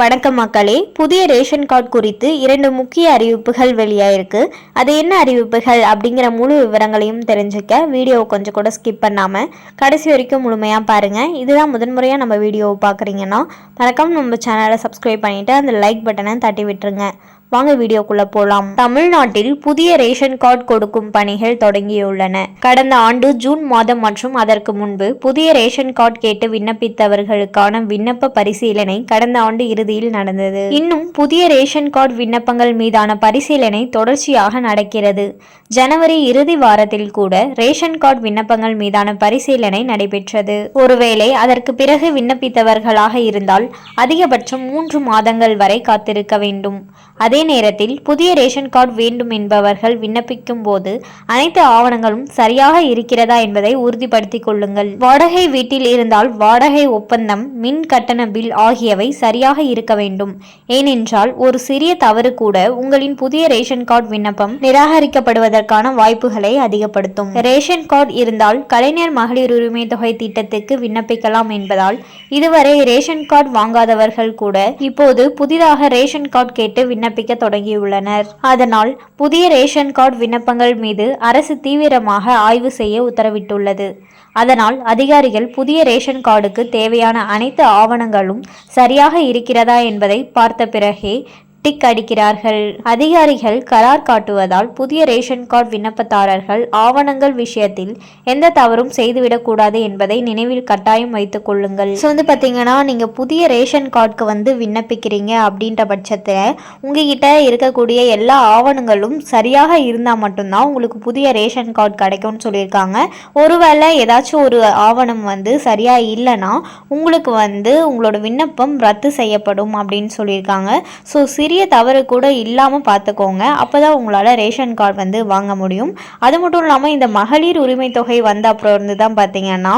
வணக்கம் மக்களே. புதிய ரேஷன் கார்டு குறித்து இரண்டு முக்கிய அறிவிப்புகள் வெளியாயிருக்கு. அது என்ன அறிவிப்புகள் அப்படிங்கிற முழு விவரங்களையும் தெரிஞ்சுக்க வீடியோவை கொஞ்சம் கூட ஸ்கிப் பண்ணாமல் கடைசி வரைக்கும் முழுமையாக பாருங்கள் இதுதான் முதன்முறையாக நம்ம வீடியோவை பார்க்குறீங்கன்னா மறக்காம நம்ம சேனலை சப்ஸ்கிரைப் பண்ணிவிட்டு அந்த லைக் பட்டனை தட்டி விட்டுருங்க. வாங்க வீடியோக்குள்ள போலாம். தமிழ்நாட்டில் புதிய ரேஷன் கார்டு கொடுக்கும் பணிகள் தொடங்கியுள்ளன. கடந்த ஆண்டு ஜூன் மாதம் மற்றும் அதற்கு முன்பு புதிய ரேஷன் கார்டு கேட்டு விண்ணப்பித்தவர்களுக்கான விண்ணப்ப பரிசீலனை கடந்த ஆண்டு இறுதியில் நடந்தது. இன்னும் புதிய ரேஷன் கார்டு விண்ணப்பங்கள் மீதான பரிசீலனை தொடர்ச்சியாக நடக்கிறது. ஜனவரி இறுதி வாரத்தில் கூட ரேஷன் கார்டு விண்ணப்பங்கள் மீதான பரிசீலனை நடைபெற்றது. ஒருவேளை அதற்கு பிறகு விண்ணப்பித்தவர்களாக இருந்தால் அதிகபட்சம் மூன்று மாதங்கள் வரை காத்திருக்க வேண்டும். அதே நேரத்தில் புதிய ரேஷன் கார்டு வேண்டும் என்பவர்கள் விண்ணப்பிக்கும் போது அனைத்து ஆவணங்களும் சரியாக இருக்கிறதா என்பதை உறுதிப்படுத்திக் கொள்ளுங்கள். வாடகை வீட்டில் இருந்தால் வாடகை ஒப்பந்தம் மின் கட்டண பில் ஆகியவை சரியாக இருக்க வேண்டும். ஏனென்றால் ஒரு சிறிய தவறு கூட உங்களின் புதிய ரேஷன் கார்டு விண்ணப்பம் நிராகரிக்கப்படுவதற்கான வாய்ப்புகளை அதிகப்படுத்தும். ரேஷன் கார்டு இருந்தால் கலைஞர் மகளிர் உரிமை தொகை திட்டத்துக்கு விண்ணப்பிக்கலாம் என்பதால் இதுவரை ரேஷன் கார்டு வாங்காதவர்கள் கூட இப்போது புதிதாக ரேஷன் கார்டு கேட்டு விண்ணப்ப விண்ணப்பிக்க தொடங்கியுள்ளனர். அதனால் புதிய ரேஷன் கார்டு விண்ணப்பங்கள் மீது அரசு தீவிரமாக ஆய்வு செய்ய உத்தரவிட்டுள்ளது. அதனால் அதிகாரிகள் புதிய ரேஷன் கார்டுக்கு தேவையான அனைத்து ஆவணங்களும் சரியாக இருக்கிறதா என்பதை பார்த்த பிறகே டிக் அடிக்கிறார்கள் அதிகாரிகள் கரார் காட்டுவதால் புதிய ரேஷன் கார்டு விண்ணப்பதாரர்கள் ஆவணங்கள் விஷயத்தில் எந்த தவறும் செய்துவிடக்கூடாது என்பதை நினைவில் கட்டாயம் வைத்துக் கொள்ளுங்கள். ஸோ வந்து பார்த்தீங்கன்னா நீங்கள் புதிய ரேஷன் கார்டுக்கு வந்து விண்ணப்பிக்கிறீங்க அப்படின்ற பட்சத்தில் உங்ககிட்ட இருக்கக்கூடிய எல்லா ஆவணங்களும் சரியாக இருந்தால் மட்டும்தான் உங்களுக்கு புதிய ரேஷன் கார்டு கிடைக்கும்னு சொல்லியிருக்காங்க. ஒருவேளை ஏதாச்சும் ஒரு ஆவணம் வந்து சரியாக இல்லைன்னா உங்களுக்கு வந்து உங்களோட விண்ணப்பம் ரத்து செய்யப்படும் அப்படின்னு சொல்லியிருக்காங்க. ஸோ சிறிய தவறு கூட இல்லாமல் பார்த்துக்கோங்க அப்போ தான் உங்களால் ரேஷன் கார்டு வந்து வாங்க முடியும். அது மட்டும் இல்லாமல் இந்த மகளிர் உரிமை தொகை வந்த அப்புறம் இருந்து தான் பார்த்தீங்கன்னா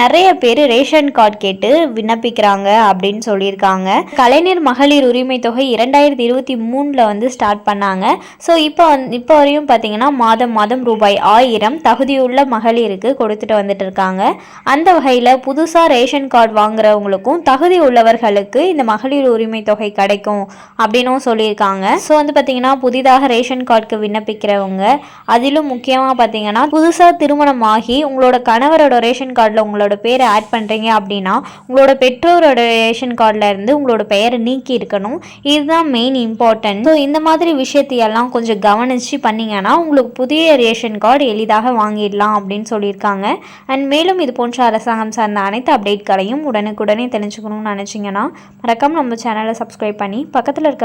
நிறைய பேர் ரேஷன் கார்டு கேட்டு விண்ணப்பிக்கிறாங்க அப்படின்னு சொல்லியிருக்காங்க. கலைஞர் மகளிர் உரிமை தொகை இரண்டாயிரத்தி இருபத்தி மூணில் வந்து ஸ்டார்ட் பண்ணாங்க. ஸோ இப்போ வந்து இப்போ வரையும் பார்த்தீங்கன்னா மாதம் மாதம் ரூபாய் ஆயிரம் தகுதியுள்ள மகளிருக்கு கொடுத்துட்டு வந்துட்டு இருக்காங்க. அந்த வகையில் புதுசாக ரேஷன் கார்டு வாங்குறவங்களுக்கும் தகுதி உள்ளவர்களுக்கு இந்த மகளிர் உரிமை தொகை கிடைக்கும். அப்படின்னும் சொல்லியிருக்காங்க. ஸோ வந்து பார்த்தீங்கன்னா புதிதாக ரேஷன் கார்டுக்கு விண்ணப்பிக்கிறவங்க அதிலும் முக்கியமாக பார்த்தீங்கன்னா புதுசாக திருமணம் ஆகி உங்களோட கணவரோட ரேஷன் கார்டில் உங்களோட பேரை ஆட் பண்ணுறீங்க அப்படின்னா உங்களோட பெற்றோரோட ரேஷன் கார்டில் இருந்து உங்களோட பெயரை நீக்கி இருக்கணும். இதுதான் மெயின் இம்பார்ட்டன்ட் ஸோ இந்த மாதிரி விஷயத்தையெல்லாம் கொஞ்சம் கவனித்து பண்ணிங்கன்னா உங்களுக்கு புதிய ரேஷன் கார்டு எளிதாக வாங்கிடலாம் அப்படின்னு சொல்லியிருக்காங்க. அண்ட் மேலும் இது போன்ற அரசாங்கம் சார்ந்த அனைத்து அப்டேட்களையும் உடனுக்குடனே தெரிஞ்சுக்கணும்னு நினச்சிங்கன்னா மறக்காமல் நம்ம சேனலை சப்ஸ்கிரைப் பண்ணி பக்கத்தில் இருக்க